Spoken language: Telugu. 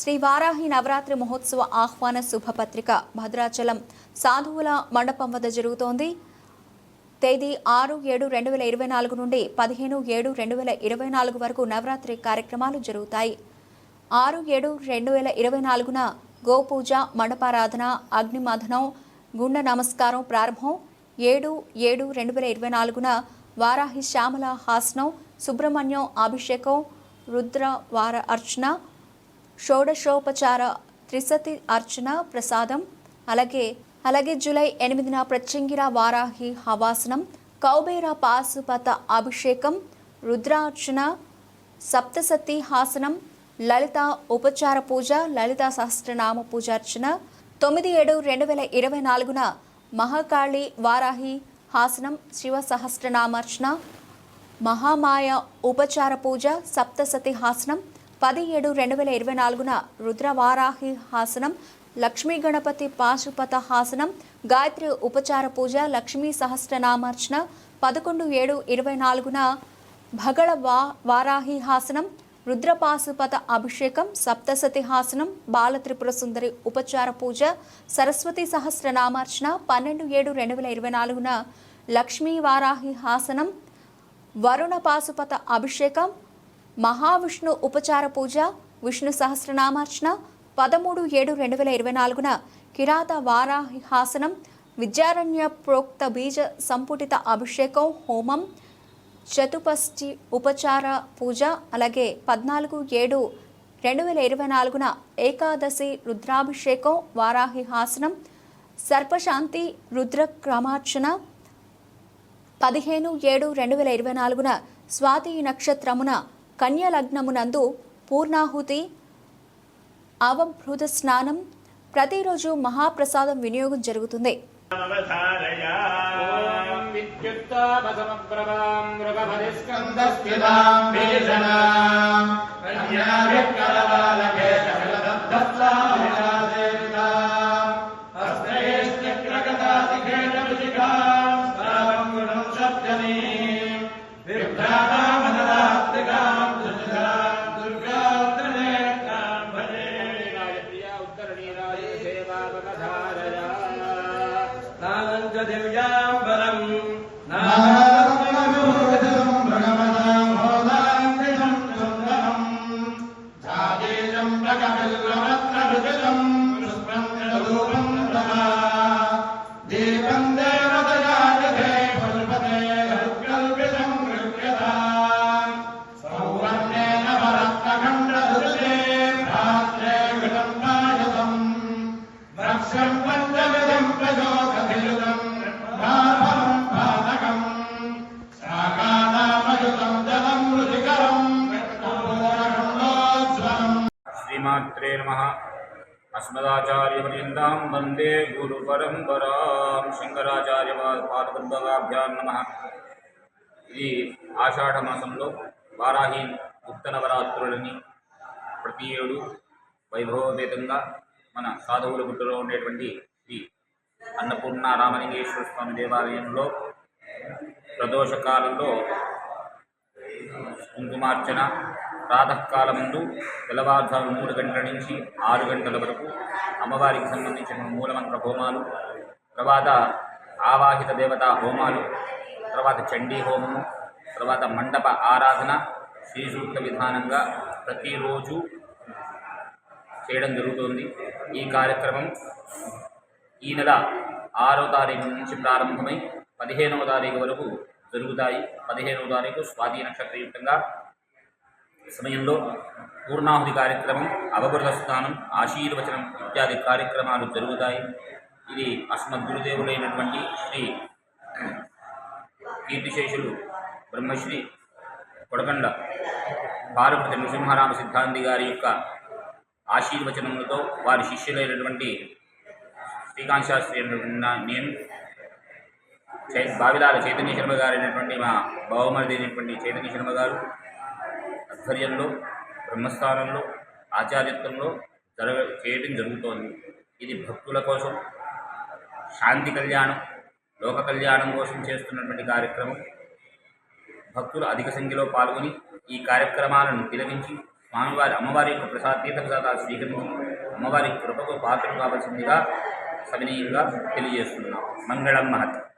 శ్రీ వారాహి నవరాత్రి మహోత్సవ ఆహ్వాన శుభపత్రిక భద్రాచలం సాధువుల మండపం వద్ద జరుగుతోంది. తేదీ ఆరు ఏడు రెండు వేల ఇరవై నాలుగు నుండి పదిహేను ఏడు రెండు వేల ఇరవై నాలుగు వరకు నవరాత్రి కార్యక్రమాలు జరుగుతాయి. ఆరు ఏడు రెండు వేల ఇరవై నాలుగున గోపూజ మండపారాధన అగ్నిమథనం గుండ నమస్కారం ప్రారంభం. ఏడు ఏడు రెండు వేల ఇరవై నాలుగున వారాహి శ్యామల హాసనం సుబ్రహ్మణ్యం అభిషేకం రుద్ర వార అర్చన షోడశోపచార త్రిసతి అర్చన ప్రసాదం అలాగే అలాగే జూలై ఎనిమిదిన ప్రత్యంగిర వారాహి హవాసనం కౌబేర పాశుపత అభిషేకం రుద్రార్చన సప్తసతి హాసనం లలిత ఉపచార పూజ లలిత సహస్రనామ పూజార్చన తొమ్మిది ఏడు రెండు వేల ఇరవై నాలుగున మహాకాళి వారాహి హాసనం శివ సహస్రనామార్చన మహామాయ ఉపచార పూజ సప్తసతి హాసనం పది ఏడు రెండు వేల ఇరవై నాలుగున రుద్రవారాహి హాసనం లక్ష్మీ గణపతి పాశుపత హాసనం గాయత్రి ఉపచార పూజ లక్ష్మీ సహస్రనామార్చన పదకొండు ఏడు ఇరవై నాలుగున భగళ వా వారాహి హాసనం రుద్రపాశుపత అభిషేకం సప్తసతి హాసనం బాలత్రిపుర సుందరి ఉపచార పూజ సరస్వతి సహస్రనామార్చన పన్నెండు ఏడు రెండు వేల ఇరవై నాలుగున లక్ష్మీ వారాహి హాసనం వరుణ పాశుపత అభిషేకం మహావిష్ణు ఉపచార పూజ విష్ణు సహస్రనామార్చన పదమూడు ఏడు రెండు వేల ఇరవై నాలుగున కిరాత వారాహాసనం విద్యారణ్య ప్రోక్త బీజ సంపుటిత అభిషేకం హోమం చతుపష్టి ఉపచార పూజ అలాగే పద్నాలుగు ఏడు రెండు వేల ఇరవై నాలుగున ఏకాదశి రుద్రాభిషేకం వారాహి హాసనం సర్పశాంతి రుద్ర క్రమార్చన పదిహేను ఏడు రెండు వేల ఇరవై నాలుగున స్వాతి నక్షత్రమున కన్య లగ్నమునందు పూర్ణాహుతి అవభృత స్నానం ప్రతిరోజు మహాప్రసాదం వినియోగం జరుగుతుంది. విద్యుత్తాపసమప్రభాం Hallelujah. శ్రీమాత్రే నమ. అస్మదాచార్యపర్యంతం వందే గురు శంకరాచార్య పాదపద్భగాభ్యాం నమ. ఇది ఆషాఢ మాసంలో వారాహి గుప్త నవరాత్రులని ప్రతి ఏడు వైభవోపేతంగా మన సాధువుల గుట్టలో ఉండేటువంటి శ్రీ అన్నపూర్ణ రామలింగేశ్వర స్వామి దేవాలయంలో ప్రదోషకాలంలో కుంకుమార్చన ప్రాతకాలముందు తెల్లవారుజాము మూడు గంటల నుంచి ఆరు గంటల వరకు అమ్మవారికి సంబంధించిన మూలమంత్ర హోమాలు తర్వాత ఆవాహిత దేవతా హోమాలు తర్వాత చండీ హోమము తర్వాత మండప ఆరాధన శ్రీసూక్త విధానంగా ప్రతిరోజు చేయడం జరుగుతోంది. ఈ కార్యక్రమం ఈ నెల ఆరో తారీఖు నుంచి ప్రారంభమై పదిహేనవ తారీఖు వరకు జరుగుతాయి. పదిహేనవ తారీఖు స్వాతి నక్షత్రయుక్తంగా సమయంలో పూర్ణాహుతి కార్యక్రమం అవబృత స్నానం ఆశీర్వచనం ఇత్యాది కార్యక్రమాలు జరుగుతాయి. ఇది అస్మద్ గురుదేవులైనటువంటి శ్రీ కీర్తిశేషులు బ్రహ్మశ్రీ కొడకండ భారపతి నృసింహారామ సిద్ధాంతి గారి యొక్క ఆశీర్వచనములతో వారి శిష్యులైనటువంటి శ్రీకాంత్ శాస్త్రి అయినటువంటి నేను చై బావిలాల చైతన్య శర్మ గారు అయినటువంటి మా బావమరిది అయినటువంటి చైతన్య శర్మ గారు ఆధ్వర్యంలో బ్రహ్మస్థానంలో ఆచార్యత్వంలో జరగ చేయడం జరుగుతోంది. ఇది భక్తుల కోసం శాంతి కళ్యాణం లోక కళ్యాణం కోసం చేస్తున్నటువంటి కార్యక్రమం. భక్తులు అధిక సంఖ్యలో పాల్గొని ఈ కార్యక్రమాలను తిలకించి స్వామివారి అమ్మవారి యొక్క ప్రసాద తీర్థ ప్రసాదాలు స్వీకరించి అమ్మవారి కృపకు పాత్రలు కావాల్సిందిగా సవినీయంగా తెలియజేస్తున్నాం. మంగళం మహత్.